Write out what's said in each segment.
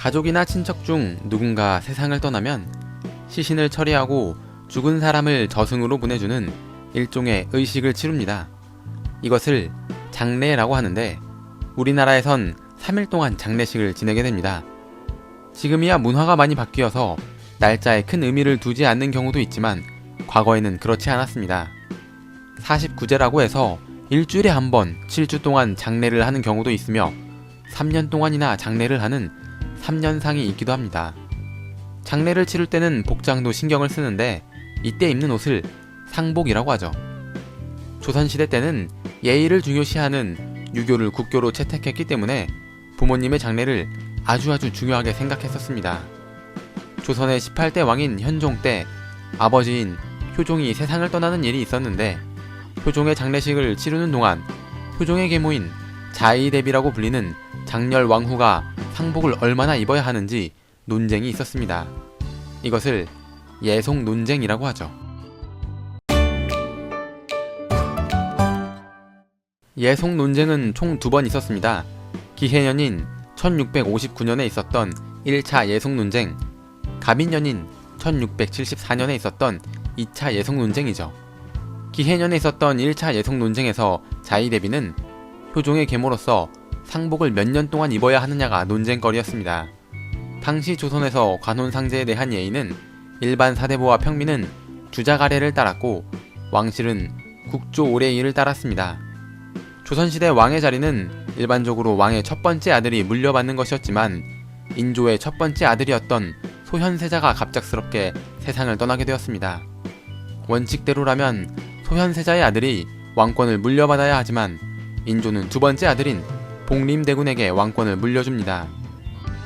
가족이나 친척 중 누군가 세상을 떠나면 시신을 처리하고 죽은 사람을 저승으로 보내주는 일종의 의식을 치릅니다. 이것을 장례라고 하는데 우리나라에선 3일 동안 장례식을 지내게 됩니다. 지금이야 문화가 많이 바뀌어서 날짜에 큰 의미를 두지 않는 경우도 있지만 과거에는 그렇지 않았습니다. 49제라고 해서 일주일에 한 번 7주 동안 장례를 하는 경우도 있으며 3년 동안이나 장례를 하는 3년상이 있기도 합니다. 장례를 치를 때는 복장도 신경을 쓰는데 이때 입는 옷을 상복이라고 하죠. 조선시대 때는 예의를 중요시하는 유교를 국교로 채택했기 때문에 부모님의 장례를 아주 아주 중요하게 생각했었습니다. 조선의 18대 왕인 현종 때 아버지인 효종이 세상을 떠나는 일이 있었는데 효종의 장례식을 치르는 동안 효종의 계모인 자의대비라고 불리는 장렬 왕후가 상복을 얼마나 입어야 하는지 논쟁이 있었습니다. 이것을 예송 논쟁이라고 하죠. 예송 논쟁은 총 두 번 있었습니다. 기해년인 1659년에 있었던 1차 예송 논쟁, 가민년인 1674년에 있었던 2차 예송 논쟁이죠. 기해년에 있었던 1차 예송 논쟁에서 자이대비는 효종의 계모로서 상복을 몇 년 동안 입어야 하느냐가 논쟁거리였습니다. 당시 조선에서 관혼상제에 대한 예의는 일반 사대부와 평민은 주자가례를 따랐고 왕실은 국조 오례의를 따랐습니다. 조선시대 왕의 자리는 일반적으로 왕의 첫 번째 아들이 물려받는 것이었지만 인조의 첫 번째 아들이었던 소현세자가 갑작스럽게 세상을 떠나게 되었습니다. 원칙대로라면 소현세자의 아들이 왕권을 물려받아야 하지만 인조는 두 번째 아들인 복림대군에게 왕권을 물려줍니다.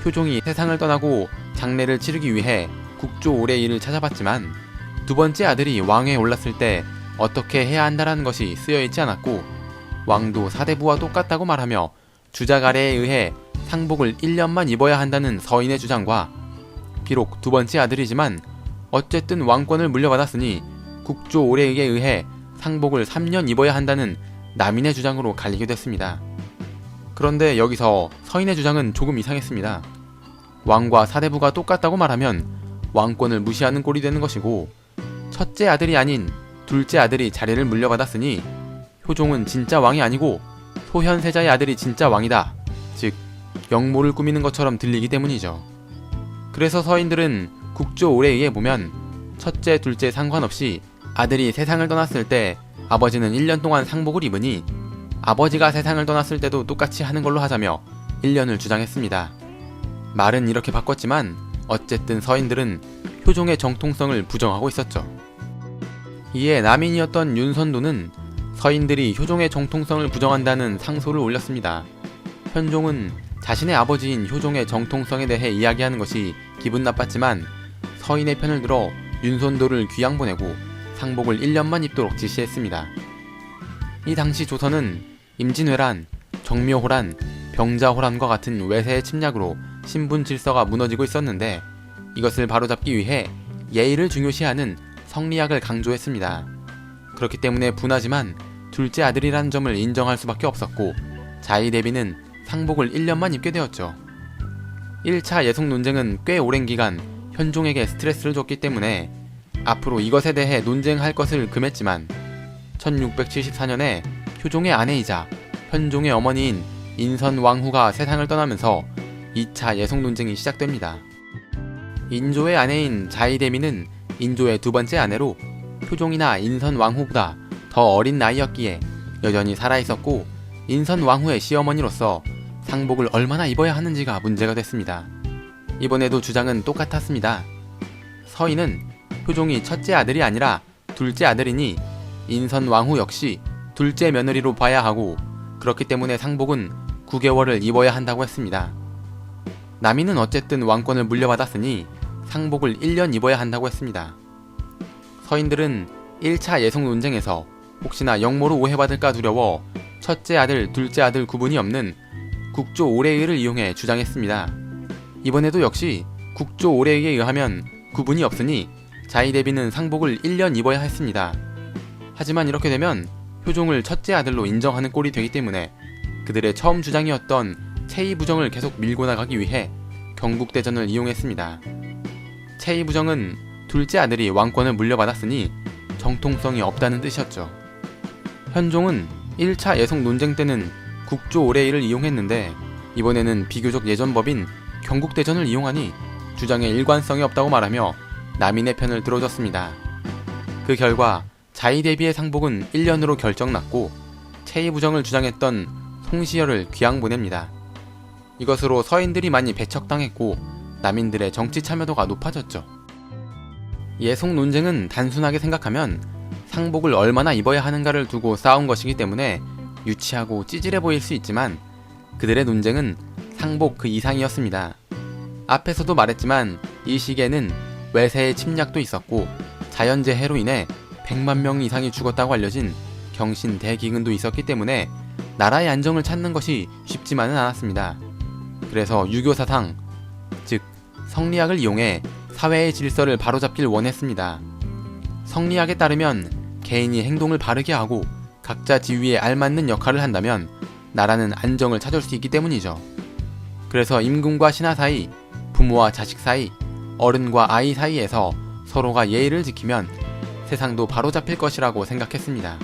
효종이 세상을 떠나고 장례를 치르기 위해 국조 오례일을 찾아봤지만 두 번째 아들이 왕에 올랐을 때 어떻게 해야 한다라는 것이 쓰여 있지 않았고 왕도 사대부와 똑같다고 말하며 주자가래에 의해 상복을 1년만 입어야 한다는 서인의 주장과 비록 두 번째 아들이지만 어쨌든 왕권을 물려받았으니 국조 오례에게 의해 상복을 3년 입어야 한다는 남인의 주장으로 갈리게 됐습니다. 그런데 여기서 서인의 주장은 조금 이상했습니다. 왕과 사대부가 똑같다고 말하면 왕권을 무시하는 꼴이 되는 것이고 첫째 아들이 아닌 둘째 아들이 자리를 물려받았으니 효종은 진짜 왕이 아니고 소현세자의 아들이 진짜 왕이다. 즉 영모를 꾸미는 것처럼 들리기 때문이죠. 그래서 서인들은 국조 오례에 보면 첫째, 둘째 상관없이 아들이 세상을 떠났을 때 아버지는 1년 동안 상복을 입으니 아버지가 세상을 떠났을 때도 똑같이 하는 걸로 하자며 1년을 주장했습니다. 말은 이렇게 바꿨지만 어쨌든 서인들은 효종의 정통성을 부정하고 있었죠. 이에 남인이었던 윤선도는 서인들이 효종의 정통성을 부정한다는 상소를 올렸습니다. 현종은 자신의 아버지인 효종의 정통성에 대해 이야기하는 것이 기분 나빴지만 서인의 편을 들어 윤선도를 귀양 보내고 상복을 1년만 입도록 지시했습니다. 이 당시 조선은 임진왜란, 정묘호란, 병자호란과 같은 외세의 침략으로 신분 질서가 무너지고 있었는데 이것을 바로잡기 위해 예의를 중요시하는 성리학을 강조했습니다. 그렇기 때문에 분하지만 둘째 아들이라는 점을 인정할 수밖에 없었고 자이 대비는 상복을 1년만 입게 되었죠. 1차 예속 논쟁은 꽤 오랜 기간 현종에게 스트레스를 줬기 때문에 앞으로 이것에 대해 논쟁할 것을 금했지만 1674년에 효종의 아내이자 현종의 어머니인 인선 왕후가 세상을 떠나면서 2차 예속 논쟁이 시작됩니다. 인조의 아내인 자이대미는 인조의 두 번째 아내로 효종이나 인선 왕후보다 더 어린 나이였기에 여전히 살아있었고 인선 왕후의 시어머니로서 상복을 얼마나 입어야 하는지가 문제가 됐습니다. 이번에도 주장은 똑같았습니다. 서인은 효종이 첫째 아들이 아니라 둘째 아들이니 인선 왕후 역시 둘째 며느리로 봐야 하고 그렇기 때문에 상복은 9개월을 입어야 한다고 했습니다. 남인은 어쨌든 왕권을 물려받았으니 상복을 1년 입어야 한다고 했습니다. 서인들은 1차 예성 논쟁에서 혹시나 영모로 오해받을까 두려워 첫째 아들, 둘째 아들 구분이 없는 국조 오례의를 이용해 주장했습니다. 이번에도 역시 국조 오례의에 의하면 구분이 없으니 자이대비는 상복을 1년 입어야 했습니다. 하지만 이렇게 되면 효종을 첫째 아들로 인정하는 꼴이 되기 때문에 그들의 처음 주장이었던 체의 부정을 계속 밀고 나가기 위해 경국대전을 이용했습니다. 체이 부정은 둘째 아들이 왕권을 물려받았으니 정통성이 없다는 뜻이었죠. 현종은 1차 예성 논쟁 때는 국조 오레이를 이용했는데 이번에는 비교적 예전 법인 경국대전을 이용하니 주장에 일관성이 없다고 말하며 남인의 편을 들어줬습니다. 그 결과 자의 대비의 상복은 1년으로 결정났고 체이부정을 주장했던 송시열을 귀양 보냅니다. 이것으로 서인들이 많이 배척당했고 남인들의 정치 참여도가 높아졌죠. 예속 논쟁은 단순하게 생각하면 상복을 얼마나 입어야 하는가를 두고 싸운 것이기 때문에 유치하고 찌질해 보일 수 있지만 그들의 논쟁은 상복 그 이상이었습니다. 앞에서도 말했지만 이 시기에는 외세의 침략도 있었고 자연재해로 인해 100만 명 이상이 죽었다고 알려진 경신 대기근도 있었기 때문에 나라의 안정을 찾는 것이 쉽지만은 않았습니다. 그래서 유교 사상, 즉 성리학을 이용해 사회의 질서를 바로잡길 원했습니다. 성리학에 따르면 개인이 행동을 바르게 하고 각자 지위에 알맞는 역할을 한다면 나라는 안정을 찾을 수 있기 때문이죠. 그래서 임금과 신하 사이, 부모와 자식 사이, 어른과 아이 사이에서 서로가 예의를 지키면 세상도 바로잡힐 것이라고 생각했습니다.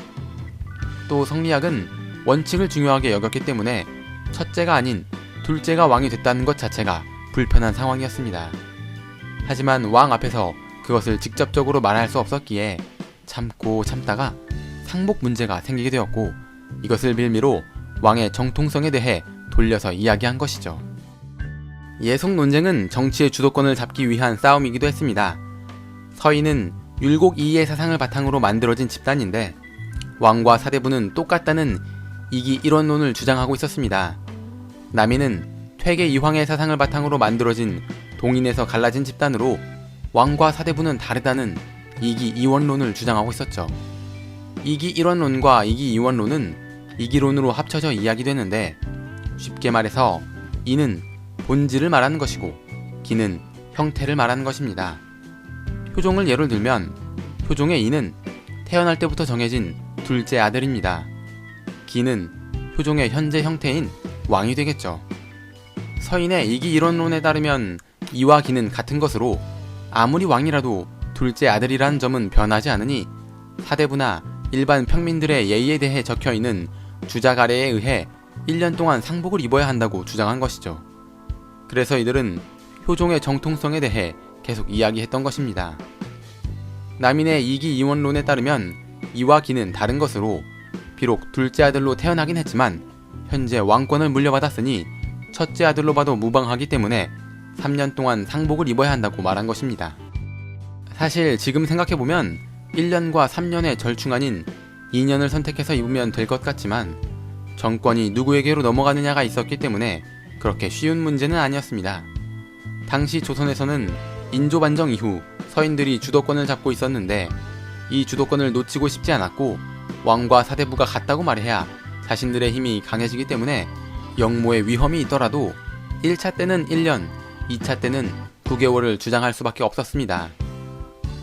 또 성리학은 원칙을 중요하게 여겼기 때문에 첫째가 아닌 둘째가 왕이 됐다는 것 자체가 불편한 상황이었습니다. 하지만 왕 앞에서 그것을 직접적으로 말할 수 없었기에 참고 참다가 상복 문제가 생기게 되었고 이것을 빌미로 왕의 정통성에 대해 돌려서 이야기한 것이죠. 예속 논쟁은 정치의 주도권을 잡기 위한 싸움이기도 했습니다. 서인은 율곡 이의 사상을 바탕으로 만들어진 집단인데 왕과 사대부는 똑같다는 이기 일원론을 주장하고 있었습니다. 남인은 퇴계 이황의 사상을 바탕으로 만들어진 동인에서 갈라진 집단으로 왕과 사대부는 다르다는 이기 이원론을 주장하고 있었죠. 이기 일원론과 이기 이원론은 이기론으로 합쳐져 이야기되는데 쉽게 말해서 이는 본질을 말하는 것이고 기는 형태를 말하는 것입니다. 효종을 예로 들면 효종의 이는 태어날 때부터 정해진 둘째 아들입니다. 기는 효종의 현재 형태인 왕이 되겠죠. 서인의 이기 이론론에 따르면 이와 기는 같은 것으로 아무리 왕이라도 둘째 아들이라는 점은 변하지 않으니 사대부나 일반 평민들의 예의에 대해 적혀 있는 주작 아래에 의해 1년 동안 상복을 입어야 한다고 주장한 것이죠. 그래서 이들은 효종의 정통성에 대해 계속 이야기했던 것입니다. 남인의 이기 이원론에 따르면 이와 기는 다른 것으로 비록 둘째 아들로 태어나긴 했지만 현재 왕권을 물려받았으니 첫째 아들로 봐도 무방하기 때문에 3년 동안 상복을 입어야 한다고 말한 것입니다. 사실 지금 생각해보면 1년과 3년의 절충안인 2년을 선택해서 입으면 될 것 같지만 정권이 누구에게로 넘어가느냐가 있었기 때문에 그렇게 쉬운 문제는 아니었습니다. 당시 조선에서는 인조 반정 이후 서인들이 주도권을 잡고 있었는데 이 주도권을 놓치고 싶지 않았고 왕과 사대부가 같다고 말해야 자신들의 힘이 강해지기 때문에 영모의 위험이 있더라도 1차 때는 1년, 2차 때는 9개월을 주장할 수밖에 없었습니다.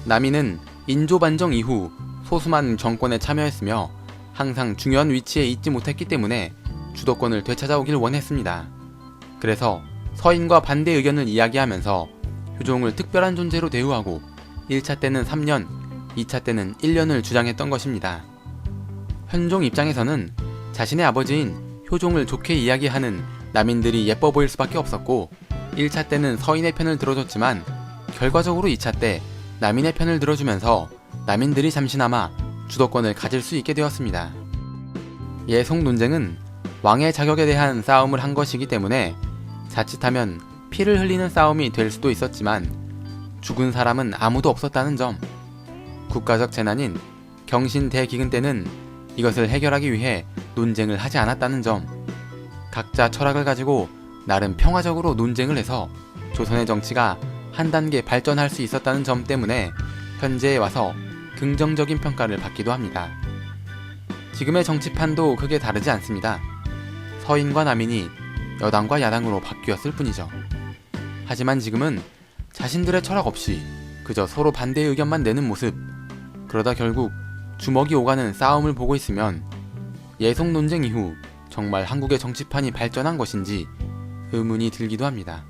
남인은 인조 반정 이후 소수만 정권에 참여했으며 항상 중요한 위치에 있지 못했기 때문에 주도권을 되찾아오길 원했습니다. 그래서 서인과 반대 의견을 이야기하면서 효종을 특별한 존재로 대우하고 1차 때는 3년, 2차 때는 1년을 주장했던 것입니다. 현종 입장에서는 자신의 아버지인 효종을 좋게 이야기하는 남인들이 예뻐 보일 수밖에 없었고 1차 때는 서인의 편을 들어줬지만 결과적으로 2차 때 남인의 편을 들어주면서 남인들이 잠시나마 주도권을 가질 수 있게 되었습니다. 예송 논쟁은 왕의 자격에 대한 싸움을 한 것이기 때문에 자칫하면 피를 흘리는 싸움이 될 수도 있었지만 죽은 사람은 아무도 없었다는 점, 국가적 재난인 경신 대기근 때는 이것을 해결하기 위해 논쟁을 하지 않았다는 점, 각자 철학을 가지고 나름 평화적으로 논쟁을 해서 조선의 정치가 한 단계 발전할 수 있었다는 점 때문에 현재에 와서 긍정적인 평가를 받기도 합니다. 지금의 정치판도 크게 다르지 않습니다. 서인과 남인이 여당과 야당으로 바뀌었을 뿐이죠. 하지만 지금은 자신들의 철학 없이 그저 서로 반대의 의견만 내는 모습, 그러다 결국 주먹이 오가는 싸움을 보고 있으면 예속 논쟁 이후 정말 한국의 정치판이 발전한 것인지 의문이 들기도 합니다.